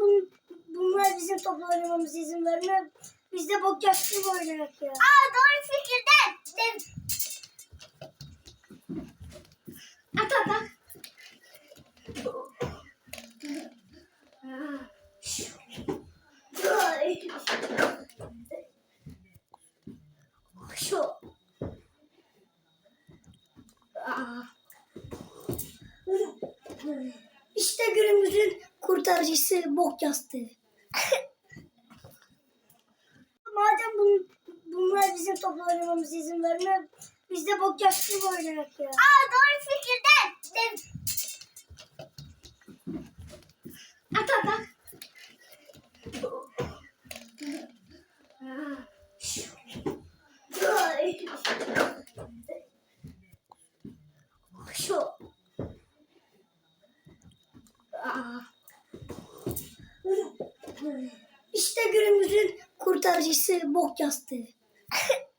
bun, bunlar bizim top oynamamıza izin vermiyor. Biz de bok gibi oynayak ya. Aa doğru fikirden. De... At at at. Şu. İşte günümüzün kurtarıcısı bok yastığı. Madem bun, bunlar bizim top oynamamıza izin vermiyor. Biz de bok gibi oynayak ya. Aa doğru fikirden. De... At at at. Ay. Şu. Aa. İşte günümüzün kurtarıcısı bok yastığı.